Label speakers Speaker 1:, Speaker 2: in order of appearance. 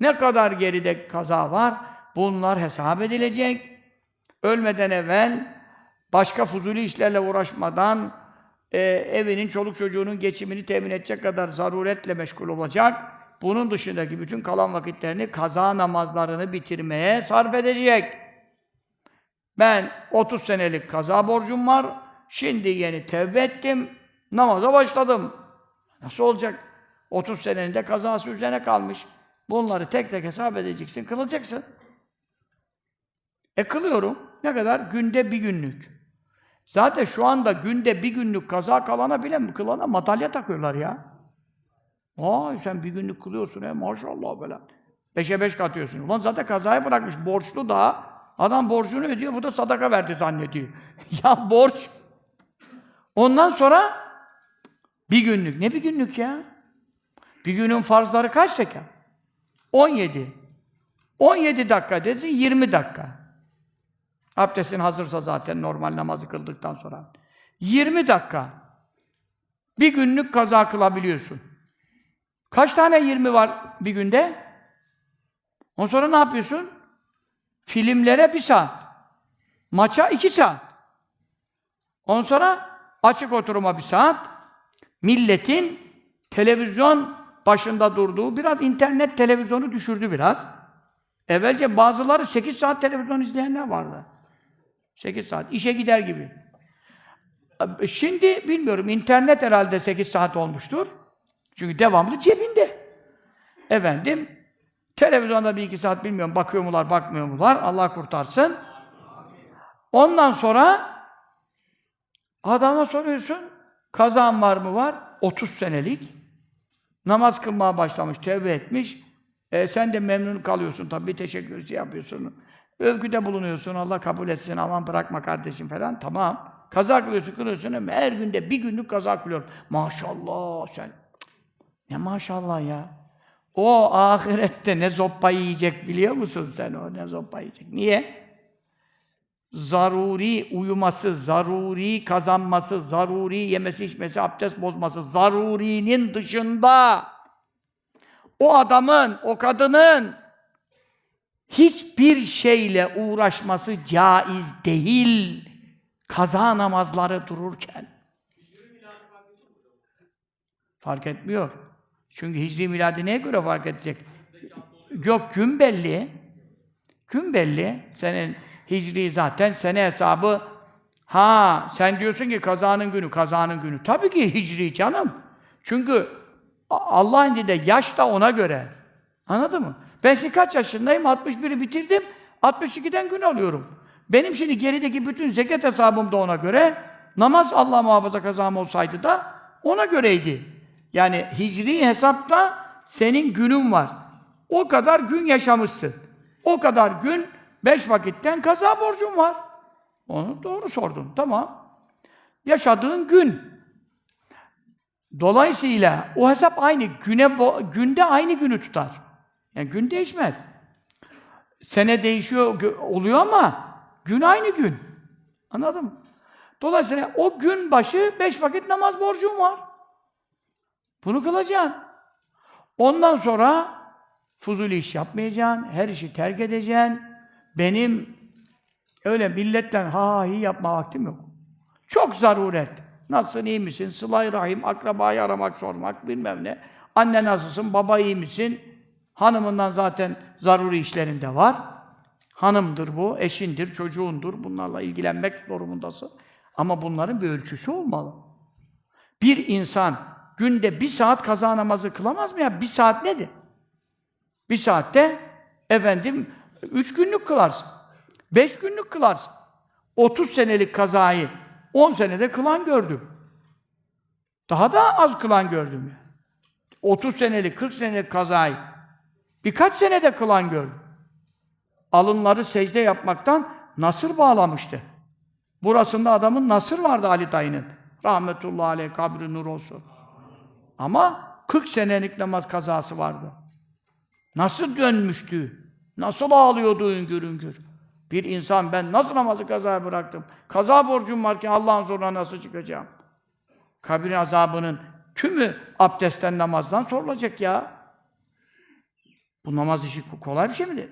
Speaker 1: Ne kadar geride kaza var, bunlar hesap edilecek. Ölmeden evvel başka fuzuli işlerle uğraşmadan e, evinin, çoluk çocuğunun geçimini temin edecek kadar zaruretle meşgul olacak. Bunun dışındaki bütün kalan vakitlerini kaza namazlarını bitirmeye sarf edecek. Ben 30 senelik kaza borcum var. Şimdi yeni tevbe ettim. Namaza başladım. Nasıl olacak? 30 senenin de kazası üzerine kalmış. Bunları tek tek hesap edeceksin, kılacaksın. E kılıyorum. Ne kadar? Günde bir günlük. Zaten şu anda günde bir günlük kaza kalana bile mi kılana madalya takıyorlar ya. Vay sen bir günlük kılıyorsun he maşallah böyle. Beşe beş katıyorsun. Ulan zaten kazayı bırakmış. Borçlu da. Adam borcunu ödüyor. Bu da sadaka verdi zannediyor. ya borç. Ondan sonra bir günlük. Ne bir günlük ya? Bir günün farzları kaç dakika? 17. 17 dakika dedi, 20 dakika. Abdestin hazırsa zaten normal namazı kıldıktan sonra. 20 dakika. Bir günlük kaza kılabiliyorsun. Kaç tane 20 var bir günde? Ondan sonra ne yapıyorsun? Filmlere bir saat. Maça iki saat. Ondan sonra açık oturuma bir saat. Milletin televizyon başında durduğu, biraz internet televizyonu düşürdü biraz. Evvelce bazıları 8 saat televizyon izleyenler vardı. 8 saat. işe gider gibi. Şimdi bilmiyorum, internet herhalde 8 saat olmuştur. Çünkü devamlı cebinde. Efendim, televizyonda bir iki saat bilmiyorum, bakıyor mular, bakmıyor mular, Allah kurtarsın. Ondan sonra adama soruyorsun, kazan var mı var? 30 senelik. Namaz kılmaya başlamış, tevbe etmiş. E, sen de memnun kalıyorsun tabii, teşekkür yapıyorsun. Övgüde bulunuyorsun, Allah kabul etsin, aman bırakma kardeşim falan. Tamam. Kaza kılıyorsun, kılıyorsun ama her günde bir günlük kaza kılıyorum. Maşallah sen. Ne maşallah ya. O ahirette ne zoppa yiyecek biliyor musun sen o ne zoppa yiyecek. Niye? Zaruri uyuması, zaruri kazanması, zaruri yemesi, içmesi, abdest bozması, zarurinin dışında o adamın, o kadının hiçbir şeyle uğraşması caiz değil. Kaza namazları dururken. Fark etmiyor. Çünkü hicri miladi neye göre fark edecek? Yok gün belli. Gün belli. Senin hicri zaten sene hesabı ha sen diyorsun ki kazanın günü, kazanın günü. Tabii ki hicri canım. Çünkü Allah'ın indinde yaş da ona göre. Anladın mı? Ben şimdi kaç yaşındayım? 61'i bitirdim. 62'den gün alıyorum. Benim şimdi gerideki bütün zekat hesabım da ona göre. Namaz Allah muhafaza kazam olsaydı da ona göreydi. Yani hicri hesapta senin günün var. O kadar gün yaşamışsın. O kadar gün beş vakitten kaza borcun var. Onu doğru sordun. Tamam. Yaşadığın gün. Dolayısıyla o hesap aynı. Güne günde aynı günü tutar. Yani gün değişmez. Sene değişiyor oluyor ama gün aynı gün. Anladın mı? Dolayısıyla o gün başı beş vakit namaz borcun var. Bunu kılacaksın. Ondan sonra fuzuli iş yapmayacaksın, her işi terk edeceksin. Benim öyle milletle ha hi yapma vaktim yok. Çok zaruret. Nasılsın, iyi misin? Sıla-i rahim, akrabayı aramak, sormak, bilmem ne. Anne nasılsın, baba iyi misin? Hanımından zaten zaruri işlerinde var. Hanımdır bu, eşindir, çocuğundur. Bunlarla ilgilenmek durumundasın. Ama bunların bir ölçüsü olmalı. Bir insan günde bir saat kaza namazı kılamaz mı ya? Bir saat nedir? Bir saatte efendim üç günlük kılarsın. Beş günlük kılarsın. 30 senelik kazayı 10 senede kılan gördüm. Daha da az kılan gördüm ya. 30 senelik, 40 senelik kazayı birkaç senede kılan gördüm. Alınları secde yapmaktan nasır bağlamıştı. Burasında adamın nasır vardı Ali dayının. Rahmetullahi aleyh, kabri nur olsun. Ama 40 senelik namaz kazası vardı. Nasıl dönmüştü? Nasıl ağlıyordu üngür üngür? Bir insan ben nasıl namazı kazaya bıraktım? Kaza borcum varken Allah'ın zoruna nasıl çıkacağım? Kabir azabının tümü abdestten namazdan sorulacak ya. Bu namaz işi kolay bir şey midir?